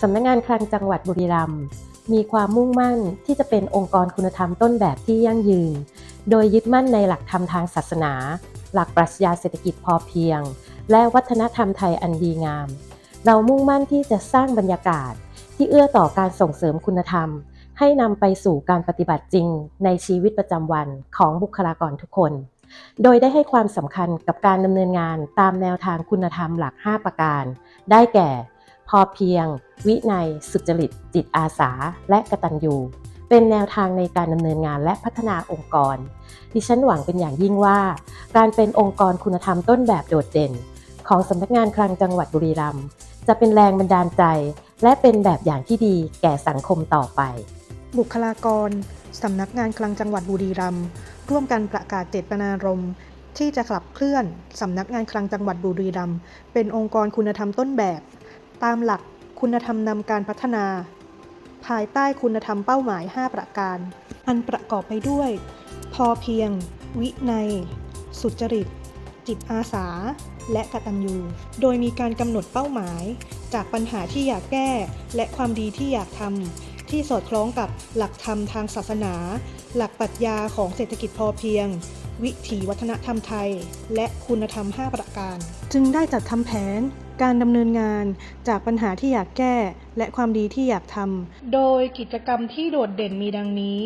สำนักงานคลังจังหวัดบุรีรัมย์มีความมุ่งมั่นที่จะเป็นองค์กรคุณธรรมต้นแบบที่ยั่งยืน โดยยึดมั่นในหลักธรรมทางศาสนา หลักปรัชญาเศรษฐกิจพอเพียง และวัฒนธรรมไทยอันดีงาม เรามุ่งมั่นที่จะสร้างบรรยากาศ ที่เอื้อต่อการส่งเสริมคุณธรรม ให้นำไปสู่การปฏิบัติจริง ในชีวิตประจำวันของบุคลากรทุกคน โดยได้ให้ความสำคัญกับการดำเนินงานตามแนวทางคุณธรรมหลัก 5 ประการ ได้แก่ พอเพียง วินัย สุจริต จิตอาสา และกตัญญูเป็นแนวทางในการดำเนินงานและพัฒนาองค์กร ดิฉันหวังเป็นอย่างยิ่งว่า การเป็นองค์กรคุณธรรมต้นแบบโดดเด่น ของสำนักงานคลังจังหวัดบุรีรัมย์จะเป็นแรงบันดาลใจ และเป็นแบบอย่างที่ดีแก่สังคมต่อไป บุคลากรสำนักงานคลังจังหวัดบุรีรัมย์ร่วมกันประกาศเจตนารมณ์ที่จะขับเคลื่อนสำนักงานคลังจังหวัดบุรีรัมย์เป็นองค์กรคุณธรรมต้นแบบ ตามหลักคุณธรรมนำการพัฒนา ภายใต้คุณธรรมเป้าหมาย 5 ประการ อันประกอบไปด้วย พอเพียง วินัย สุจริต จิตอาสา และกตัญญู โดยมีการกำหนดเป้าหมาย จากปัญหาที่อยากแก้ และความดีที่อยากทำ ที่สอดคล้องกับหลักธรรมทางศาสนา หลักปรัชญาของเศรษฐกิจพอเพียง วิถีวัฒนธรรมไทย และคุณธรรม 5 ประการ จึงได้จัดทำแผนการดำเนินงานจากปัญหาที่อยากแก้ และความดีที่อยากทำโดยกิจกรรมที่โดดเด่นมีดังนี้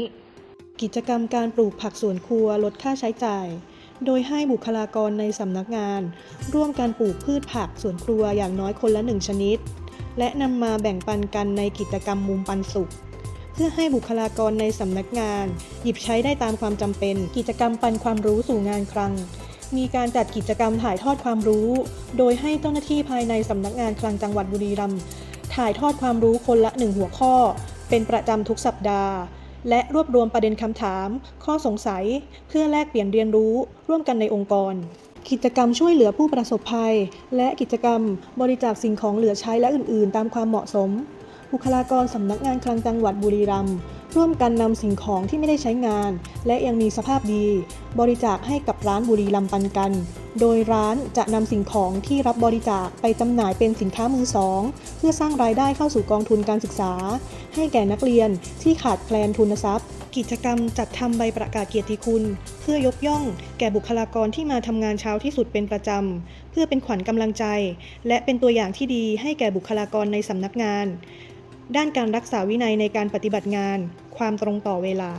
กิจกรรมการปลูกผักสวนครัวลดค่าใช้จ่าย โดยให้บุคลากรในสำนักงาน ร่วมการปลูกพืชผักสวนครัวอย่างน้อยคนละหนึ่งชนิด และนำมาแบ่งปันกันในกิจกรรมมุมปันสุข เพื่อให้บุคลากรในสำนักงาน หยิบใช้ได้ตามความจำเป็น กิจกรรมปันความรู้สู่งานคลัง มีการจัดกิจกรรมถ่ายทอดความรู้ โดยให้เจ้าหน้าที่ภายในสำนักงานคลังจังหวัดบุรีรัมย์ถ่ายทอดความรู้คนละหนึ่งหัวข้อ เป็นประจำทุกสัปดาห์ และรวบรวมประเด็นคำถาม ข้อสงสัย เพื่อแลกเปลี่ยนเรียนรู้ร่วมกันในองค์กร กิจกรรมช่วยเหลือผู้ประสบภัย และกิจกรรมบริจาคสิ่งของเหลือใช้และอื่น ๆ ตามความเหมาะสม บุคลากรสำนักงานคลังจังหวัดบุรีรัมย์ร่วมกันนำสิ่งของที่ไม่ได้ใช้งาน และยังมีสภาพดี บริจาคให้กับร้านบุรีรัมย์ปันกัน โดยร้านจะนำสิ่งของที่รับบริจาคไปจำหน่ายเป็นสินค้ามือสอง เพื่อสร้างรายได้เข้าสู่กองทุนการศึกษา ให้แก่นักเรียนที่ขาดแคลนทุนทรัพย์ กิจกรรมจัดทำใบประกาศเกียรติคุณ เพื่อยกย่อง แก่บุคลากรที่มาทำงานเช้าที่สุดเป็นประจำ เพื่อเป็นขวัญกำลังใจ และเป็นตัวอย่างที่ดีให้แก่บุคลากรในสำนักงาน ด้านการรักษาวินัยในการปฏิบัติงาน ความตรงต่อเวลา